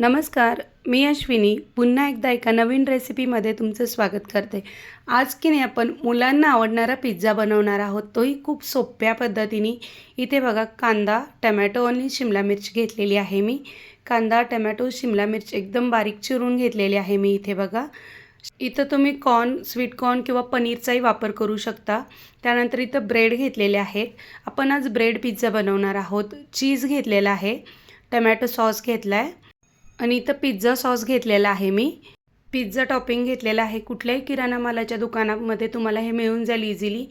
नमस्कार मी अश्विनी. पुन्हा एकदा एका नवीन रेसिपीमध्ये तुमचं स्वागत करते. आज की नाही आपण मुलांना आवडणारा पिझ्झा बनवणार आहोत. तोही खूप सोप्या पद्धतीने. इथे बघा कांदा टमॅटो आणि शिमला मिरची घेतलेली आहे मी. कांदा टमॅटो शिमला मिरची एकदम बारीक चिरून घेतलेली आहे मी इथे बघा. इथं तुम्ही कॉर्न स्वीट कॉर्न किंवा पनीरचाही वापर करू शकता. त्यानंतर इथं ब्रेड घेतलेले आहेत. आपण आज ब्रेड पिझ्झा बनवणार आहोत. चीज घेतलेला आहे. टमॅटो सॉस घेतला आहे आणि इथं पिझ्झा सॉस घेतलेला आहे मी. पिझ्झा टॉपिंग घेतलेला आहे. कुठल्याही किराणा मालाच्या दुकानामध्ये तुम्हाला हे मिळून जाईल इझिली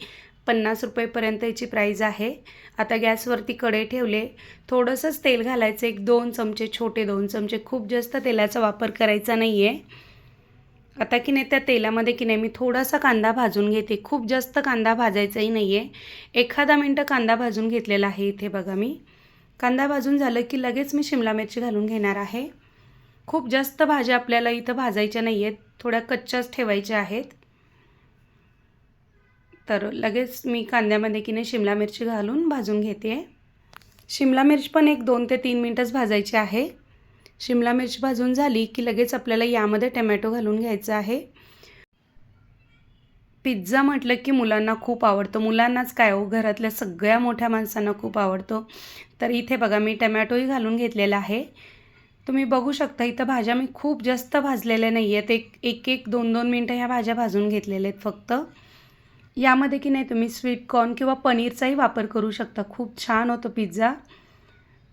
पन्नास रुपयेपर्यंत याची प्राईज आहे. आता गॅसवरती कढई ठेवले. थोडंसंच तेल घालायचं. एक दोन चमचे छोटे दोन चमचे. खूप जास्त तेलाचा वापर करायचा नाही आहे आता की नाही त्या तेलामध्ये की नाही मी थोडासा कांदा भाजून घेते. खूप जास्त कांदा भाजायचाही नाही आहे एखादा मिनटं कांदा भाजून घेतलेला आहे इथे बघा मी. कांदा भाजून झालं की लगेच मी शिमला मिरची घालून घेणार आहे. खूप जास्त भाज्या आपल्याला इथं भाजायच्या नाही आहेत थोड्या कच्च्याच ठेवायच्या आहेत. तर लगेच मी कांद्यामध्ये की नाही शिमला मिरची घालून भाजून घेते. शिमला मिरची पण एक दोन ते तीन मिनटंच भाजायची आहे. शिमला मिरची भाजून झाली की लगेच आपल्याला यामध्ये टमॅटो घालून घ्यायचा आहे. पिझ्झा म्हटलं की मुलांना खूप आवडतो. मुलांनाच काय हो घरातल्या सगळ्या मोठ्या माणसांना खूप आवडतो. तर इथे बघा मी टमॅटोही घालून घेतलेला आहे. तुम्ही बघू शकता इथं भाज्या मी खूप जास्त भाजलेल्या नाही आहेत एक एक एक दोन दोन मिनटं ह्या भाज्या भाजून घेतलेल्या आहेत फक्त. यामध्ये की नाही तुम्ही स्वीट कॉर्न किंवा पनीरचाही वापर करू शकता. खूप छान होतं पिझ्झा.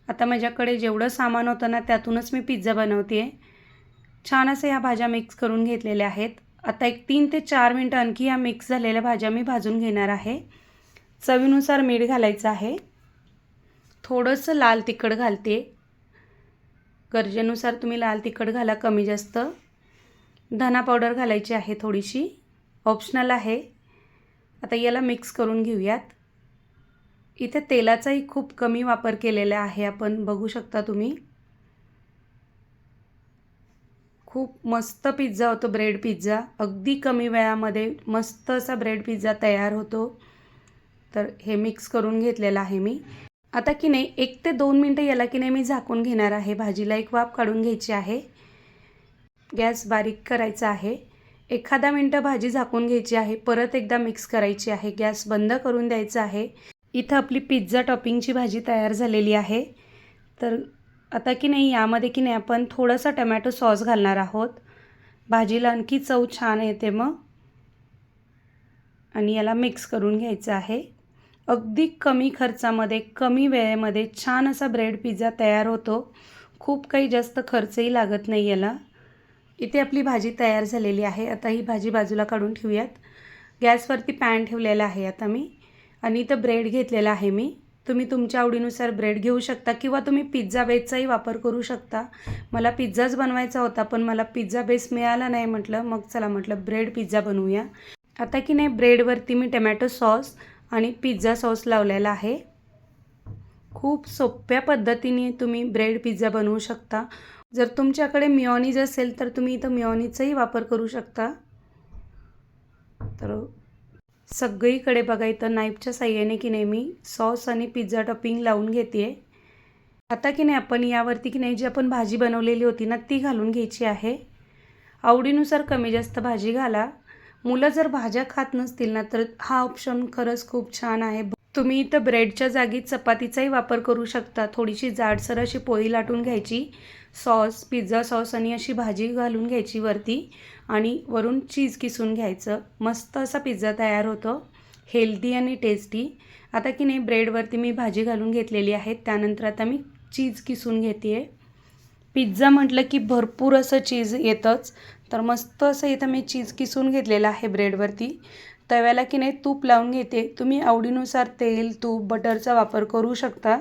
आता माझ्याकडे जेवढं सामान होतं ना त्यातूनच मी पिझ्झा बनवते आहे छान असं ह्या भाज्या मिक्स करून घेतलेल्या आहेत. आता एक तीन ते चार मिनटं आणखी ह्या मिक्स झालेल्या भाज्या मी भाजून घेणार आहे. चवीनुसार मीठ घालायचं आहे. थोडंसं लाल तिखट घालते. गरजेनुसार तुम्ही लाल तिखट घाला कमी जास्त. धना पावडर घालायची आहे थोडीशी. ऑप्शनल आहे. आता याला मिक्स करून घेऊयात. इथे तेलाचाही खूप कमी वापर केलेला आहे आपण बघू शकता तुम्ही. खूप मस्त पिझ्झा होतो ब्रेड पिझ्झा अगदी कमी वेळामध्ये मस्त असा ब्रेड पिझ्झा तयार होतो. तर हे मिक्स करून घेतलेलं आहे मी. आता की नाही एक ते दोन मिनटं याला की नाही मी झाकून घेणार आहे. भाजीला एक वाफ काढून घ्यायची आहे. गॅस बारीक करायचा आहे. एखादा मिनटं भाजी झाकून घ्यायची आहे. परत एकदा मिक्स करायची आहे. गॅस बंद करून द्यायचा आहे. इथं आपली पिझ्झा टॉपिंगची भाजी तयार झालेली आहे. तर आता की नाही यामध्ये की नाही आपण थोडासा टमॅटो सॉस घालणार आहोत. भाजीला आणखी चव छान येते मग. आणि याला मिक्स करून घ्यायचं आहे. अगदी कमी खर्चामध्ये कमी वेळेमध्ये छान असा ब्रेड पिझ्झा तयार होतो. खूप काही जास्त खर्चही लागत नाही याला. इथे आपली भाजी तयार झालेली आहे. आता ही भाजी बाजूला काढून ठेवूयात. गॅसवरती पॅन ठेवलेला आहे आता मी. आणि इथं ब्रेड घेतलेला आहे मी. तुम्ही तुमच्या आवडीनुसार ब्रेड घेऊ शकता किंवा तुम्ही पिझ्झा बेसचाही वापर करू शकता. मला पिझ्झाच बनवायचा होता पण मला पिझ्झा बेस मिळाला नाही म्हटलं. मग चला म्हटलं ब्रेड पिझ्झा बनवूया. आता की नाही ब्रेडवरती मी टमॅटो सॉस आणि पिझ्झा सॉस लावलेला आहे. खूप सोप्या पद्धतीने तुम्ही ब्रेड पिझ्झा बनवू शकता. जर तुमच्याकडे मिओनीज असेल तर तुम्ही इथं मिओनीजचाही वापर करू शकता. तर सगळीकडे बघा इथं नाईफच्या साह्याने की नाही मी सॉस आणि पिझ्झा टॉपिंग लावून घेते आता की नाही आपण यावरती की नाही जी आपण भाजी बनवलेली होती ना ती घालून घ्यायची आहे. आवडीनुसार कमी जास्त भाजी घाला. मुलं जर भाज्या खात नसतील ना तर हा ऑप्शन खरंच खूप छान आहे. तुम्ही इथं ब्रेडच्या जागी चपातीचाही वापर करू शकता. थोडीशी जाडसर अशी पोळी लाटून घ्यायची सॉस पिझ्झा सॉस आणि अशी भाजी घालून घ्यायची वरती आणि वरून चीज किसून घ्यायचं. मस्त असा पिझ्झा तयार होतो. हेल्दी आणि टेस्टी आता की नाही ब्रेडवरती मी भाजी घालून घेतलेली आहे. त्यानंतर आता मी चीज किसून घेते आहे पिझ्झा म्हटलं की भरपूर असं चीज येतंच. तर मस्त असं इथं मी चीज किसून घेतलेलं आहे ब्रेडवरती. तव्याला की नाही तूप लावून घेते. तुम्ही आवडीनुसार तेल तूप बटरचा वापर करू शकता.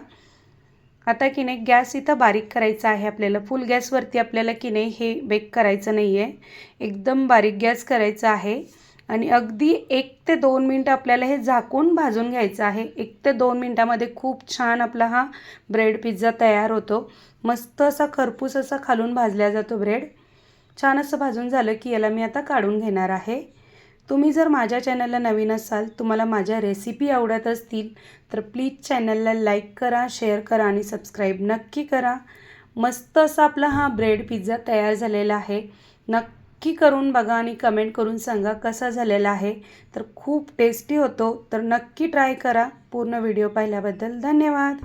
आता की नाही गॅस इथं बारीक करायचा आहे आपल्याला. फुल गॅसवरती आपल्याला की नाही हे बेक करायचं नाही आहे एकदम बारीक गॅस करायचा आहे. आणि अगदी एक ते दोन मिनटं आपल्याला हे झाकून भाजून घ्यायचं आहे. एक ते दोन मिनटामध्ये खूप छान आपला हा ब्रेड पिझ्झा तयार होतो. मस्त असा खरपूस असा खालून भाजला जातो ब्रेड. छान असं भाजून झालं की याला मी आता काढून घेणार आहे. तुम्ही जर माझ्या चॅनलला नवीन असाल तुम्हाला माझ्या रेसिपी आवडत असतील तर प्लीज चॅनलला लाईक करा शेअर करा आणि सबस्क्राईब नक्की करा. मस्त असा आपला हा ब्रेड पिझ्झा तयार झालेला आहे. नक्की करून बघा आणि कमेंट करून सांगा कसा झालेला आहे. तर खूप टेस्टी होतो. तर नक्की ट्राय करा. पूर्ण व्हिडिओ पाहिल्याबद्दल धन्यवाद.